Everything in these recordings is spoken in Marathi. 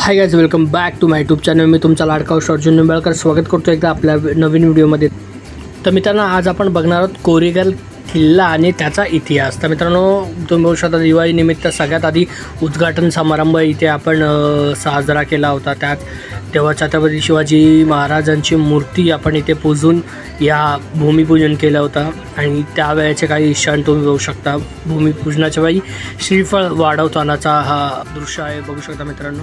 Hi guys welcome back to my YouTube channel मी तुमचा लाडका अर्जुन निंबाळकर. स्वागत करतो एकदा आपल्या नवीन व्हिडिओमध्ये. तर मित्रांनो आज आपण बघणार आहोत कोरेगाव किल्ला आणि त्याचा इतिहास. तर मित्रांनो तुम्ही बघू शकता दिवाळीनिमित्त सगळ्यात आधी उद्घाटन समारंभ इथे आपण साजरा केला होता. त्यात तेव्हा छत्रपती शिवाजी महाराजांची मूर्ती आपण इथे पूजून या भूमिपूजन केलं होतं. आणि त्यावेळेचे काही क्षण तुम्ही बघू शकता. भूमिपूजनाच्या वेळी श्रीफळ वाढवतानाचा हा दृश्य आहे. बघू शकता मित्रांनो.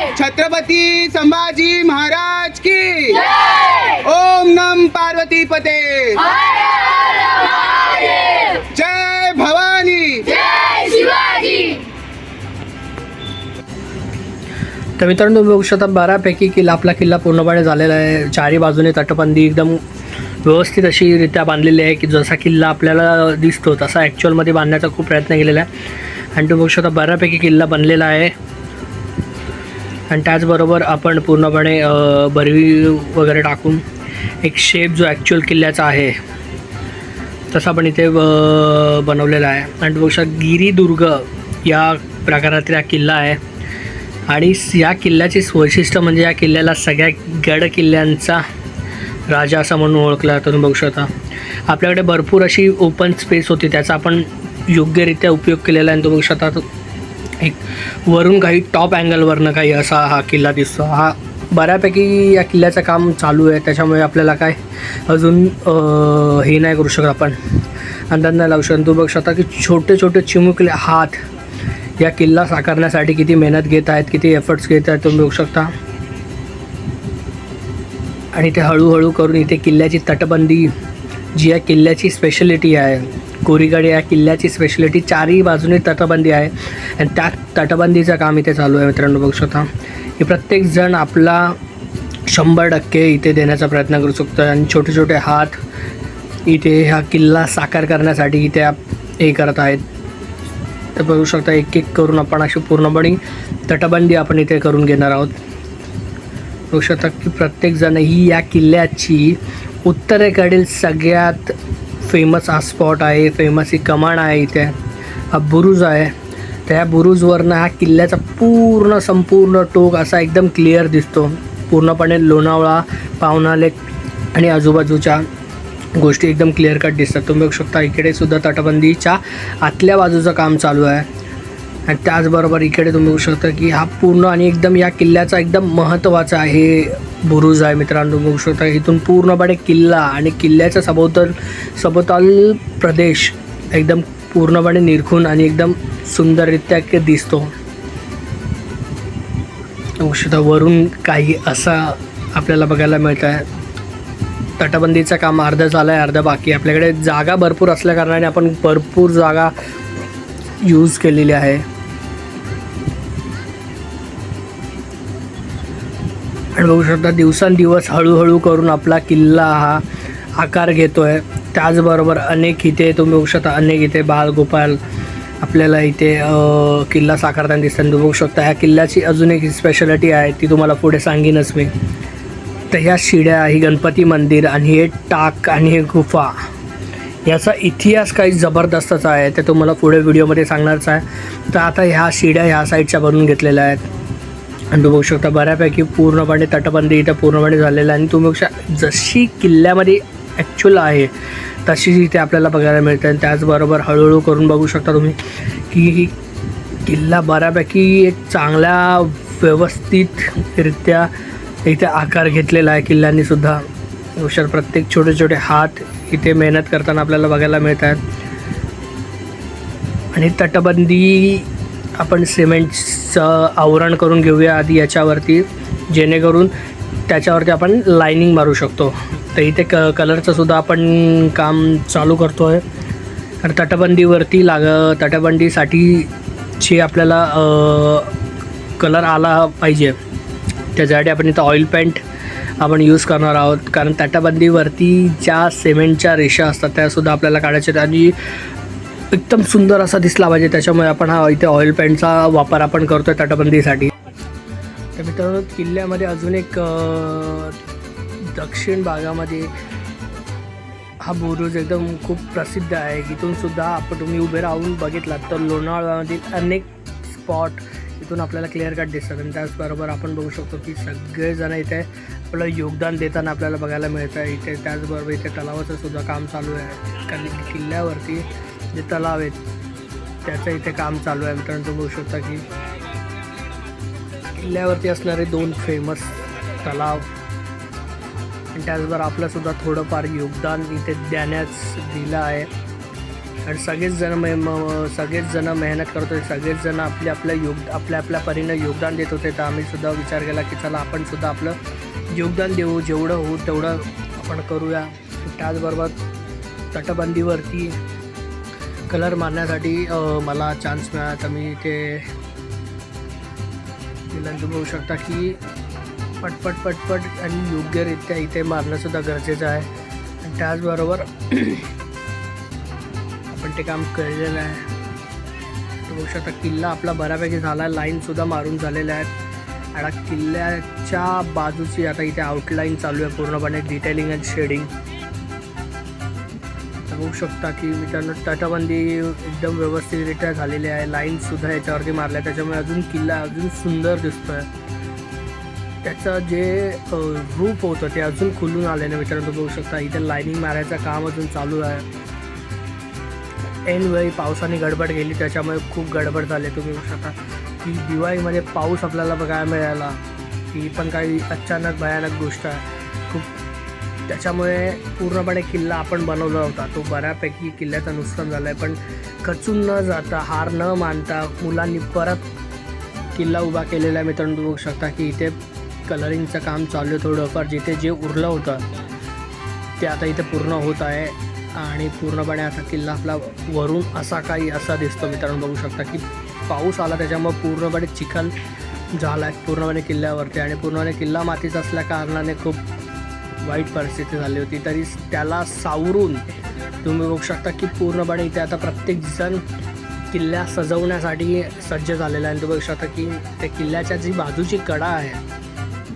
छत्रपती संभाजी महाराज की ओम नम पार्वती पते। जय भवानी। तर मित्रांनो तुम्ही बघू शकता बऱ्यापैकी किल्ला आपला किल्ला पूर्णपणे झालेला आहे. चारी बाजूने तटबंदी एकदम व्यवस्थित अशी रित्या बांधलेली आहे की जसा किल्ला आपल्याला दिसतो तसा ॲक्च्युअलमध्ये बांधण्याचा खूप प्रयत्न केलेला आहे. आणि तुम्ही बघू शकता बऱ्यापैकी किल्ला बनलेला आहे. आणि त्याचबरोबर आपण पूर्णपणे बरवी वगैरे टाकून एक शेप जो ॲक्च्युअल किल्ल्याचा आहे तसा पण इथे बनवलेला आहे. आणि तुम्ही गिरीदुर्ग या प्रकारातील हा किल्ला आहे. आणि या किल्ल्याची वैशिष्ट्य म्हणजे या किल्ल्याला सगळ्या गड किल्ल्यांचा राजा असा म्हणून ओळखला जातो. तुम्ही बघू शकता. आपल्याकडे भरपूर अशी ओपन स्पेस होती त्याचा आपण योग्यरित्या उपयोग केलेला आहे. आणि तुम्ही बघू शकता एक वरून काही टॉप अँगलवरनं काही असा हा किल्ला दिसतो. हा बऱ्यापैकी या किल्ल्याचं काम चालू आहे. त्याच्यामुळे आपल्याला काय अजून हे नाही करू शकत आपण. अंदाज नाही लावू शकत. तुम्ही बघू शकता की छोटे छोटे चिमुकले हात या किल्ला साकारण्यासाठी किती मेहनत घेत आहेत किती एफर्ट्स घेत आहेत. तुम्ही बघू शकता. आणि ते हळूहळू करून इथे किल्ल्याची तटबंदी जी या किल्ल्याची स्पेशलिटी आहे. कोरीगड या किल्ल्याची स्पेशलिटी चारही बाजूने तटबंदी आहे. आणि त्या तटबंदीचं काम इथे चालू आहे मित्रांनो बघू शकता. की प्रत्येकजण आपला शंभर टक्के इथे देण्याचा प्रयत्न करू शकतो आणि छोटे छोटे हात इथे हा किल्ला साकार करण्यासाठी इथे हे करत आहेत. तर बघू शकता एक एक करून आपण अशी पूर्णपणे तटबंदी आपण इथे करून घेणार आहोत. बघू शकता की प्रत्येकजण ही या किल्ल्याची उत्तरेकडील सगळ्यात फेमस हा स्पॉट आहे फेमस ही कमान आहे इथे. हा बुरुज आहे. त्या बुरुजवरनं हा किल्ल्याचा पूर्ण संपूर्ण टोक असा एकदम क्लिअर दिसतो. पूर्णपणे लोणावळा पावनाले आणि आजूबाजूच्या गोष्टी एकदम क्लिअर कट दिसतात. तुम्ही बघू शकता इकडे सुद्धा तटबंदीच्या आतल्या बाजूचं काम चालू आहे. आणि त्याचबरोबर इकडे तुम्ही बघू शकता की हा पूर्ण आणि एकदम या किल्ल्याचा एकदम महत्त्वाचा आहे. बुरुज आहे मित्रांनो तुम्ही बघू शकता. इथून पूर्णपणे किल्ला आणि किल्ल्याच्या सभोवताल सभोवताल प्रदेश एकदम पूर्णपणे निरखून आणि एकदम सुंदररित्या दिसतो. वरून काही असा आपल्याला बघायला मिळत आहे तटबंदीचं काम अर्धं झालं आहे अर्धं बाकी. आपल्याकडे जागा भरपूर असल्या कारणाने आपण भरपूर जागा यूज केलेली आहे. आणि बघू शकता दिवसांदिवस हळूहळू करून आपला किल्ला हा आकार घेतो आहे त्याचबरोबर अनेक इथे तुम्ही बघू शकता अनेक इथे बालगोपाल आपल्याला इथे किल्ला साकारताना दिसतात. तुम्ही बघू शकता ह्या किल्ल्याची अजून एक स्पेशालिटी आहे ती तुम्हाला पुढे सांगेनच मी. तर ह्या शिड्या ही गणपती मंदिर आणि हे टाक आणि हे गुफा. याचा इतिहास काही जबरदस्तच आहे ते तुम्हाला पुढे व्हिडिओमध्ये सांगणारच आहे. तर आता ह्या शिड्या ह्या साईडच्या बनवून घेतलेल्या आहेत. आणि तुम्ही बघू शकता बऱ्यापैकी पूर्णपणे तटबंदी इथं पूर्णपणे झालेलं आहे. आणि तुम्ही बघू जशी किल्ल्यामध्ये ॲक्च्युअल आहे तशीच इथे आपल्याला बघायला मिळते. आणि त्याचबरोबर हळूहळू करून बघू शकता तुम्ही की ही किल्ला बऱ्यापैकी एक चांगल्या व्यवस्थितरित्या इथे आकार घेतलेला आहे किल्ल्यांनीसुद्धा. हुशार प्रत्येक छोटे छोटे हात इथे मेहनत करताना आपल्याला बघायला मिळत आहेत आणि तटबंदी आपण सिमेंटचं आवरण करून घेऊया आधी याच्यावरती जेणेकरून त्याच्यावरती आपण लाईनिंग मारू शकतो. तर इथे क कलरचं सुद्धा आपण काम चालू करतो आहे तर तटबंदीवरती लाग तटबंदीसाठी जे आपल्याला कलर आला पाहिजे त्याच्यासाठी आपण इथं ऑइल पेंट आपण यूज करणार आहोत. कारण तटबंदीवरती ज्या सिमेंटच्या रेषा असतात त्यासुद्धा आपल्याला काढायच्या आहेत. आणि एकदम सुंदर असा दिसला पाहिजे. त्याच्यामुळे आपण हा इथे ऑइल पेंटचा वापर आपण करतो आहे तटबंदीसाठी. तर मित्रांनो किल्ल्यामध्ये अजून एक दक्षिण भागामध्ये हा बुरुज एकदम खूप प्रसिद्ध आहे. इथून सुद्धा आपण तुम्ही उभे राहून बघितलात. तर लोणावळ्यामधील अनेक स्पॉट इथून आपल्याला क्लिअर कट दिसतात. आणि त्याचबरोबर आपण बघू शकतो की सगळेजण इथे आपलं योगदान देताना आपल्याला बघायला मिळतं आहे इथे त्याचबरोबर इथे तलावाचं सुद्धा काम चालू आहे. कारण किल्ल्यावरती जे तलाव आहेत त्याचं इथे काम चालू आहे. मित्रांनो तुम्ही बघू शकता की किल्ल्यावरती असणारे दोन फेमस तलाव. आणि त्याचबरोबर आपलंसुद्धा थोडंफार योगदान इथे देण्यास दिलं आहे. आणि सगळेच जण मे म- सगळेच जण मेहनत करत होते सगळेच जण आपले आपल्या योग आपल्या आपल्या परीनं योगदान देत होते. तर आम्हीसुद्धा विचार केला की चला आपणसुद्धा आपलं योगदान देऊ. जेवढं होऊ तेवढं आपण करूया. त्याचबरोबर तटबंदीवरती कलर मारण्यासाठी मला चान्स मिळाला. तर मी इथे तिला तुम्ही बघू शकता की पटपट पटपट आणि योग्यरित्या इथे मारणंसुद्धा गरजेचं आहे. आणि त्याचबरोबर ते काम केलेलं आहे. बघू शकता किल्ला आपला बऱ्यापैकी झाला. आहे लाईनसुद्धा मारून झालेल्या आहेत. आणि किल्ल्याच्या बाजूची आता इथे आउटलाईन चालू आहे. पूर्णपणे डिटेलिंग अँड शेडिंग बघू शकता की मित्रांनो तटबंदी एकदम व्यवस्थितरित्या झालेली आहे. लाईनसुद्धा याच्यावरती मारल्या. त्याच्यामुळे अजून किल्ला अजून सुंदर दिसतो आहे त्याचं जे रूप होतं ते अजून खुलून आलेलं मित्रांनो बघू शकता. इथे लाईनिंग मारायचं काम अजून चालू आहे. ऐनवेळी पावसाने गडबड गेली त्याच्यामुळे खूप गडबड झाली. तुम्ही बघू शकता की दिवाळीमध्ये पाऊस आपल्याला बघायला मिळाला. ही पण काही अचानक भयानक गोष्ट आहे. खूप त्याच्यामुळे पूर्णपणे किल्ला आपण बनवला होता. तो बऱ्यापैकी किल्ल्याचं नुकसान झालं आहे पण खचून न जाता हार न मानता मुलांनी परत किल्ला उभा केलेला आहे. मित्रांनो तुम्ही बघू शकता की इथे कलरिंगचं काम चालू आहे थोडंफार. जिथे जे उरलं होतं ते आता इथे पूर्ण होत आहे. आणि पूर्णपणे आता किल्ला आपला वरून असा काही असा दिसतो. मित्रांनो बघू शकता की पाऊस आला त्याच्यामुळे पूर्णपणे चिखल झाला आहे पूर्णपणे किल्ल्यावरती. आणि पूर्णपणे किल्ला मातीचा असल्या कारणाने खूप वाईट परिस्थिती झाली होती. तरी त्याला सावरून तुम्ही बघू शकता की पूर्णपणे इथे आता प्रत्येकजण किल्ला सजवण्यासाठी सज्ज झालेला आहे. आणि तुम्ही बघू शकता की त्या किल्ल्याच्या जी बाजूची कडा आहे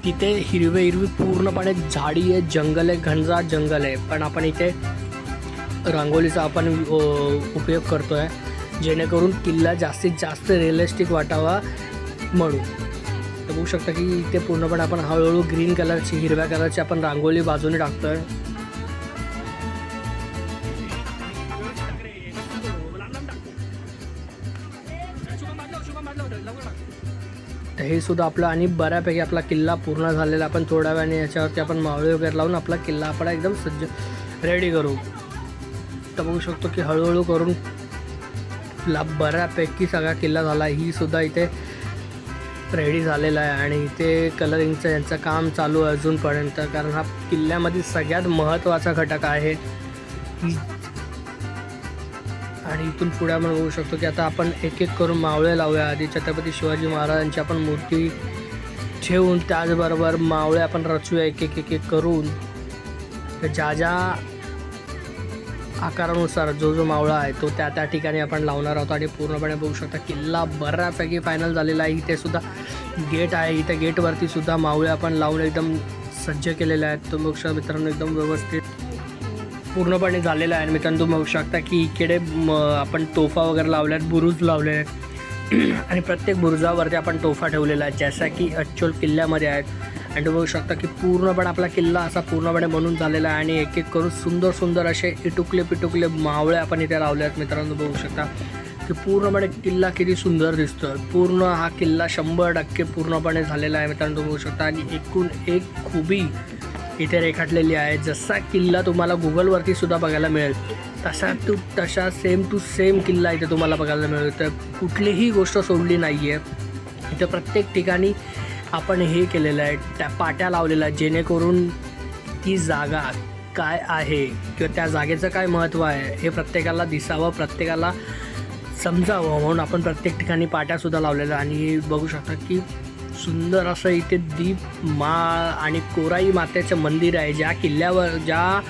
तिथे हिरवे हिरवी पूर्णपणे झाडी आहे जंगल आहे घनजाट जंगल आहे. पण आपण इथे रांगोळीचा आपण उपयोग करतो आहे जेणेकरून किल्ला जास्तीत जास्त रिअलिस्टिक वाटावा म्हणून. तर बघू शकता की इथे पूर्णपणे आपण हळूहळू ग्रीन कलरची हिरव्या कलरची आपण रांगोळी बाजूने टाकतोय. तर हे सुद्धा आपलं आणि बऱ्यापैकी आपला किल्ला पूर्ण झालेला आपण थोड्या वेळाने याच्यावरती आपण मावळे वगैरे लावून आपला किल्ला आपण एकदम सज्ज रेडी करू. तर बघू शकतो की हळूहळू करून ला बऱ्यापैकी सगळा किल्ला झाला. ही सुद्धा इथे रेडी झालेला आहे आणि इथे कलरिंगचं यांचं काम चालू आहे अजूनपर्यंत. कारण हा किल्ल्यामधील सगळ्यात महत्त्वाचा घटक आहे. ही आणि इथून पुढे आपण बघू शकतो की आता आपण एक एक करून मावळे लावूया. आधी छत्रपती शिवाजी महाराजांची आपण मूर्ती ठेवून त्याचबरोबर मावळे आपण रचूया. एक एक एक एक करून. ज्या ज्या आकारानुसार जो जो मावळा आहे तो त्या त्या ठिकाणी आपण लावणार आहोत आणि पूर्णपणे बघू शकता किल्ला बऱ्यापैकी फायनल झालेला आहे. इथे सुद्धा गेट आहे. इथे गेटवरती सुद्धा मावळे आपण लावून एकदम सज्ज केलेले आहेत. तुम्ही बघू शकता मित्रांनो एकदम व्यवस्थित पूर्णपणे झालेला आहे. आणि मित्रांनो तुम्ही बघू शकता की इकडे आपण तोफा वगैरे लावल्या आहेत बुरुज लावले आहेत. आणि प्रत्येक बुरुजावरती आपण तोफा ठेवलेला आहे. जसा की अच्चोल किल्ल्यामध्ये आहेत. आणि तुम्ही बघू शकता की पूर्णपणे आपला किल्ला असा पूर्णपणे बनून झालेला आहे आणि एक एक करून सुंदर सुंदर असे इटुकले पिटुकले मावळे आपण इथे लावले आहेत मित्रांनो बघू शकता. की पूर्णपणे किल्ला किती सुंदर दिसतो पूर्ण हा किल्ला शंभर टक्के पूर्णपणे झालेला आहे मित्रांनो तुम्ही बघू शकता. आणि एकूण एक खुबी इथे रेखाटलेली आहे. जसा किल्ला तुम्हाला गुगलवरती सुद्धा बघायला मिळेल तसा तू तशा सेम टू सेम किल्ला इथे तुम्हाला बघायला मिळेल. तर कुठलीही गोष्ट सोडली नाही आहे इथं प्रत्येक ठिकाणी आपण हे केलेलं आहे. त्या पाट्या लावलेल्या जेणेकरून ती जागा काय आहे किंवा त्या जागेचं काय महत्त्व आहे हे प्रत्येकाला दिसावं प्रत्येकाला समजावं म्हणून आपण प्रत्येक ठिकाणी पाट्यासुद्धा लावलेल्या आणि बघू शकता की सुंदर असं इथे दीप माळ आणि कोराई मातेचं मंदिर आहे ज्या किल्ल्यावर ज्या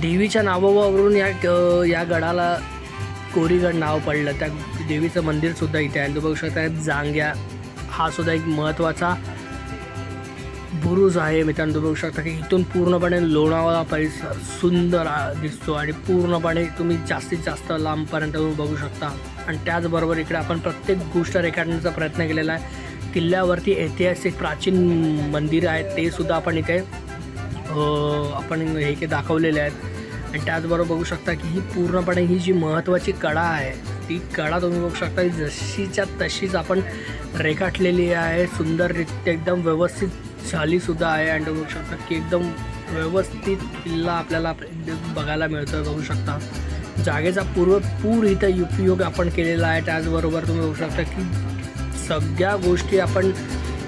देवीच्या नावावरून या या गडाला कोरीगड नाव पडलं. त्या देवीचं मंदिरसुद्धा इथे आहे. तुम्ही बघू शकता जांग्या हा सुद्धा एक महत्त्वाचा बुरुज आहे. मित्रांनो तुम्ही बघू शकता की इथून पूर्णपणे लोणावळा परिसर सुंदर दिसतो आणि पूर्णपणे तुम्ही जास्तीत जास्त लांबपर्यंत तुम्ही बघू शकता. आणि त्याचबरोबर इकडे आपण प्रत्येक गोष्ट रेखाटण्याचा प्रयत्न केलेला आहे. किल्ल्यावरती ऐतिहासिक प्राचीन मंदिरं आहेत ते सुद्धा आपण इथे आपण हे के दाखवलेले आहेत. आणि त्याचबरोबर बघू शकता की ही पूर्णपणे ही जी महत्त्वाची कडा आहे ती कळा तुम्ही बघू शकता. की जशीच्या तशीच आपण रेखाटलेली आहे. सुंदररित्या एकदम व्यवस्थित झालीसुद्धा आहे. आणि तुम्ही बघू शकता की एकदम व्यवस्थित किल्ला आपल्याला बघायला मिळतो बघू शकता. जागेचा पूर्व पूर इथं उपयोग आपण केलेला आहे. त्याचबरोबर तुम्ही बघू शकता की सगळ्या गोष्टी आपण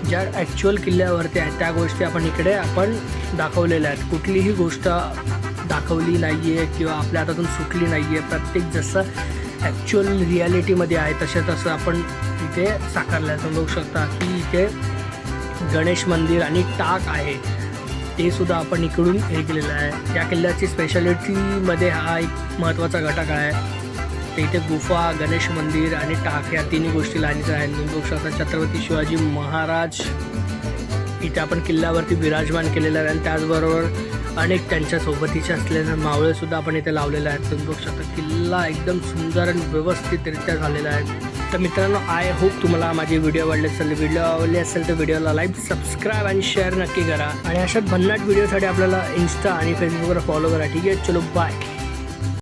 ज्या ॲक्च्युअल किल्ल्यावरती आहेत त्या गोष्टी आपण इकडे आपण दाखवलेल्या आहेत. कुठलीही गोष्ट दाखवली नाही आहे किंवा आपल्या हातातून सुटली नाही आहे प्रत्येक जसं ॲक्च्युअल रियालिटीमध्ये आहे तसे तसं आपण इथे साकारलं आहे तुम्ही बघू शकता की इथे गणेश मंदिर आणि टाक आहे. ते सुद्धा आपण इकडून हे केलेलं आहे. या किल्ल्याची स्पेशालिटीमध्ये हा एक महत्त्वाचा घटक आहे. ते इथे गुफा गणेश मंदिर आणि टाक या तिन्ही गोष्टी लाईनीचं आहे तुम्ही बघू शकता छत्रपती शिवाजी महाराज इथे आपण किल्ल्यावरती विराजमान केलेलं आहे आणि त्याचबरोबर अनेक त्यांच्या सोबतीचे असलेले मावळे सुद्धा आपण इथे लावलेले आहेत. तुम्ही बघू शकता किल्ला एकदम सुंदर आणि व्यवस्थितरित्या झालेला आहे. तर मित्रांनो आय होप तुम्हाला माझे व्हिडिओ आवडले असेल. व्हिडिओ आवडली असेल तर व्हिडिओला लाईक सबस्क्राईब आणि शेअर नक्की करा. आणि अशाच भन्नाट व्हिडिओसाठी आपल्याला इन्स्टा आणि फेसबुकवर फॉलो करा. ठीक आहे? चलो बाय